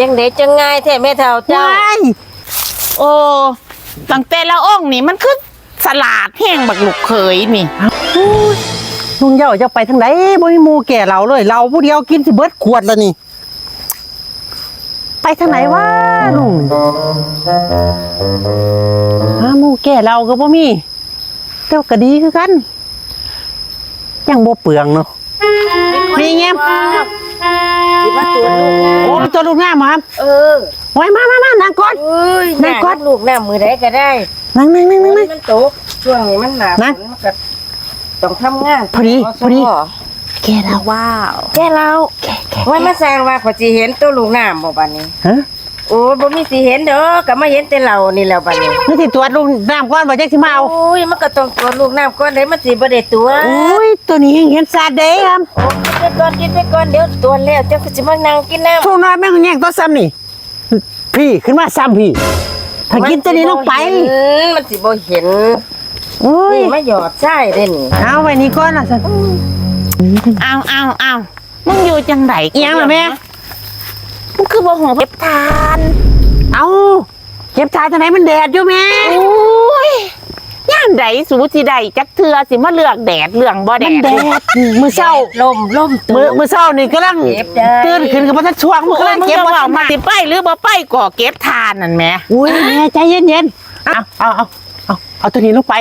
จังเด็จังง่ายแท้แม่เฒ่าเจ้า ว้ายโอ้ตั้งแต่ละอ่องนี่มันคือสลาดแห้งบักลูกเขยนี่อุ้ยลุงเหย้าจะไปทางไหนบ่มีหมู่แก่เราเลย เราผู้เดียวกินสิเบิดขวดแล้วนี่ ไปทางไหนวะลุงหาหมู่แก่เราก็บ่มีแต่ว่าก็ดีคือกันยังบ่เปลืองเนาะ มีเงี้ย สิมาตรวจลูกโอ้เป็นตัวลูกงามเหรอครับเออไว้มามามานั่งก่อนเอ้ยนั่งก่อนลูกน้ำมือใดก็ได้นั่งนั่งนั่งนั่งนั่งมันตกช่วงนี้มันหนานั่งฝนมันก็ต้องทำงานพอดีพอดีแกเราว้าวแกเราไว้มาสร้างว่าขอยสิเห็นตัวลูกน้ำบ่บัดนี้ ฮะโอ้ยบ่มีสิเห็นเด้อก็มาเห็นแต่เรานี่แหล้วบัดนี้นี่สิตรวจลูกน้ำก่อนบ่จักสิมาเอาโอ้ยมันก็ต้องตัวลูกน้ำก่อนเด้มันสิบ่ได้ตัวโอ้ยตัวนี้ยังเห็นซาเด้ครับโอ้กิน ไปก่อนกินไปก่อนเดี๋ยวตัวแล้วเจ้าก็สิมานั่งกินน้ำช่วงน้อยแม่งแย่งตัวซ้ำนี่ พี่ขึ้นมาซ้ำพี่ถ้ากินตัวนี้ลงไปมันสิบ่เห็นโอ้ยนี่มาหยอดใช่เด้นี่เอาไว้นี่ก่อนนะสันเอาเอาเอามึงอยู่จังไดเอียงเหรอแม่มึงคือบ่หัวเก็บทาน เอาเก็บชายทางไหนมันแดดอยู่แม่โอ้ยย่ามใด สูสิใดจักเทือสิมาเลือกแดดเรื่องบ่แดมันดแดดมือเศร้าลมลมตัวมือมือเศร้านี่กำลังเก็บได้ ตื่นขึ้นกับมันช่วงมือโอ้กำยลังมึงเก็บจะว่าว่ามาสิไปหรือบ่ไปก่อเก็บทานนั่นแหม่อุ้ยแม่ใจเย็นๆเอาเอาเอาเอาเอาตัวนี้ลงไป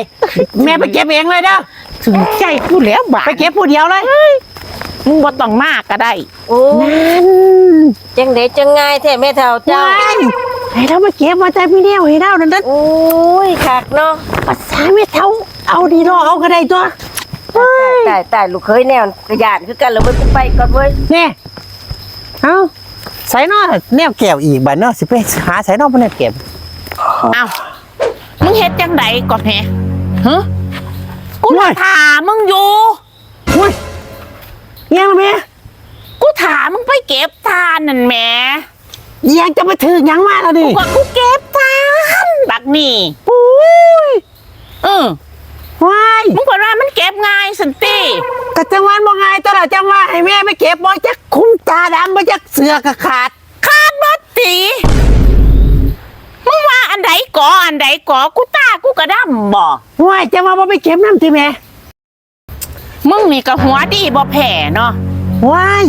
แม่ไปเก็บเองเลยเด้อถึงใจกูแล้วบาดไปเก็บผู้เดียวเลยมึงบ่ต้องมากก็ได้ โอ้นั่นจังเด็จังง่ายแท้แม่เฒ่าเจ้า ว้าย ให้เรามาเก็บมาใจพี่เดียวให้เรานั่นนั่นโอ้ยคักเนาะภาษาไม่เท่าเอาดีรอเอาก็ได้ตัวเฮ้ยตายตายลูกเคยแนวกระยานคือกันแล้วเว้ยกูไปก่อนเว้ยนี่เอาใส่นอแนวแก้วอีกบัดเนาะสิไปหาใส่นอบ่แนวแก้วเอามึงเฮ็ดจังไดก่อนแหฮะกูโอ้ยถามมึงอยู่อุ้ยยังแม่กูถามมึงไปเก็บทานนั่นแหม่ ยังจะมาถือหยังมาแล้วดิกว่ากูเก็บทานบักนี่ปุ้ยเออว้ายมึงบอกว่ามันเก็บง่ายสันติกะจังหวันบ่ไงตลอดจังหวะให้แม่ไปเก็บบ่จักคุ้มตาดำบ่จักเสือกะขาดคาดบัดตีมึงว่าอันใดก่ออันใดก่อกูตากูกระดำบ่ว้ายจะมาบ่ไปเก็บน้ำติแม่มึงนี่ก็หัวดีบ่แผ่เนาะว้าย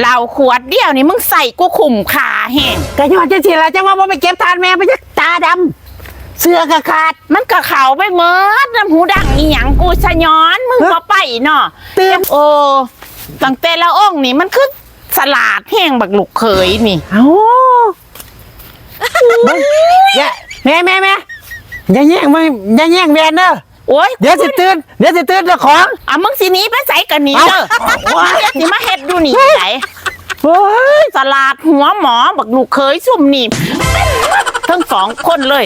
เหล้าขวดเดียวนี่มึงใส่กูขุมขาแห้งกะยอดจะสิล่ะจังว่าบ่ไปเก็บทานแม่บ่จักตาดำเสือกะขาด มันก็เข่าไปเมิดน้ำหูดังอีหยังกูสะย้อนมึงบ่ไปเนาะเตือนโอ้ตั้งแต่ละอ่องนี่มันคือสลาดแห้งบักลูกเขยนี่เอ้าเบิ่งอย่าแม่แม่แม่อย่าแย่งมึงอย่าแย่งแม่เด้อ โอ้ยเดี๋ยวสิตื่นเดี๋ยวสิตื่นเจ้าของอะมึงสิหนี้ไปใส่กันนี้เด้อเอ้ามึงจะสิมาเฮ็ดดูนี่ไหนเฮ้ยสลาดหัวหมอบักลูกเคยซุ่มนี่ทั้งสองคนเลย